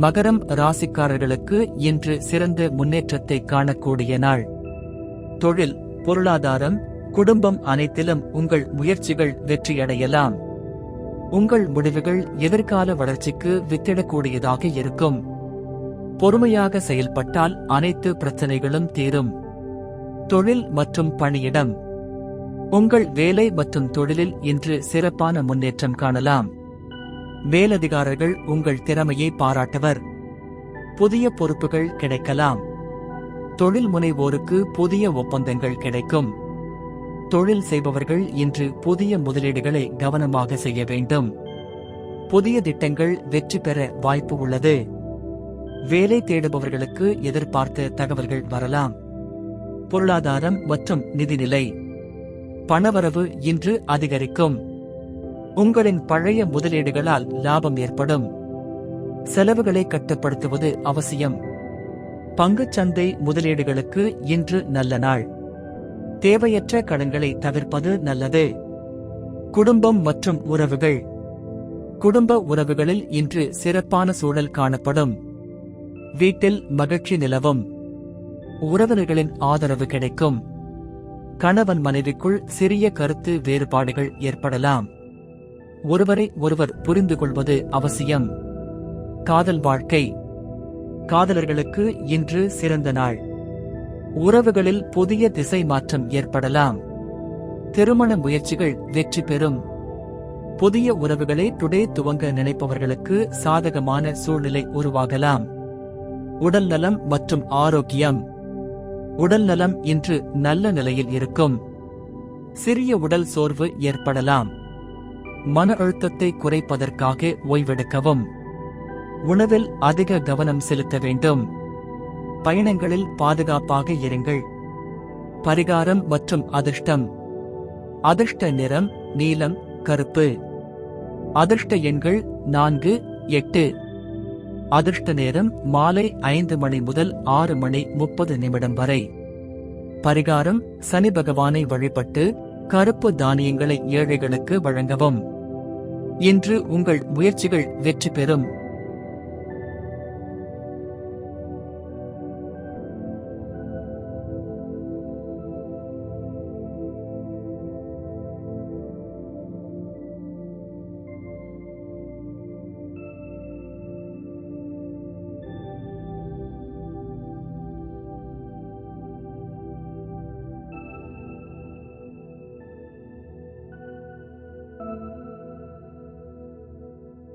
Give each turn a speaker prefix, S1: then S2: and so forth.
S1: மகரம் ராசிக்காரர்களுக்கு இன்று சிறந்த முன்னேற்றத்தை காணக்கூடிய நாள். தொழில் பொருளாதாரம் குடும்பம் அனைத்திலும் உங்கள் முயற்சிகள் வெற்றியடையலாம். உங்கள் முடிவுகள் எதிர்கால வளர்ச்சிக்கு வித்திடக்கூடியதாக இருக்கும். பொறுமையாக செயல்பட்டால் அனைத்து பிரச்சனைகளும் தீரும். தொழில் மற்றும் பணியிடம். உங்கள் வேலை மற்றும் தொழிலில் இன்று சிறப்பான முன்னேற்றம் காணலாம். மேலதிகாரர்கள் உங்கள் திறமையை பாராட்டுவர். புதிய பொறுப்புகள் கிடைக்கலாம். தொழில் முனைவோருக்கு புதிய ஒப்பந்தங்கள் கிடைக்கும். தொழில் செய்பவர்கள் இன்று புதிய முதலீடுகளை கவனமாக செய்ய வேண்டும். புதிய திட்டங்கள் வெற்றி பெற வாய்ப்பு உள்ளது. வேலை தேடுபவர்களுக்கு எதிர்பார்த்த தகவல்கள் வரலாம். பொருளாதாரம் மற்றும் நிதிநிலை பணவரவு இன்று அதிகரிக்கும். உங்களின் பழைய முதலீடுகளால் லாபம் ஏற்படும். செலவுகளை கட்டுப்படுத்துவது அவசியம். பங்குச் சந்தை முதலீடுகளுக்கு இன்று நல்ல நாள். தேவையற்ற கடன்களை தவிர்ப்பது நல்லது. குடும்பம் மற்றும் உறவுகள். குடும்ப உறவுகளில் இன்று சிறப்பான சூழல் காணப்படும். வீட்டில் மகிழ்ச்சி நிலவும். உறவினர்களின் ஆதரவு கிடைக்கும். கணவன் மனைவிக்குள் சிறிய கருத்து வேறுபாடுகள் ஏற்படலாம். ஒருவரை ஒருவர் புரிந்து கொள்வது அவசியம். காதல் வாழ்க்கை. காதலர்களுக்கு இன்று சிறந்த நாள். உறவுகளில் புதிய திசை மாற்றம் ஏற்படலாம். திருமண முயற்சிகள் வெற்றி பெறும். புதிய உறவுகளை டுடே துவங்க நினைப்பவர்களுக்கு சாதகமான சூழ்நிலை உருவாகலாம். உடல் நலம் மற்றும் ஆரோக்கியம். உடல் நலம் இன்று நல்ல நிலையில் இருக்கும். சிறிய உடல் சோர்வு ஏற்படலாம். மன அழுத்தத்தை குறைப்பதற்காக ஓய்வெடுக்கவும். உணவில் அதிக கவனம் செலுத்த வேண்டும். பயணங்களில் பாதுகாப்பாக இருங்கள். பரிகாரம் மற்றும் அதிர்ஷ்டம். அதிர்ஷ்ட நிறம் நீலம் கருப்பு. அதிர்ஷ்ட எண்கள் நான்கு எட்டு. அதிர்ஷ்ட நேரம் மாலை ஐந்து மணி முதல் ஆறு மணி முப்பது நிமிடம் வரை. பரிகாரம் சனி பகவானை வழிபட்டு கருப்பு தானியங்களை ஏழைகளுக்கு வழங்கவும். இன்று உங்கள் முயற்சிகள் வெற்றி பெறும்.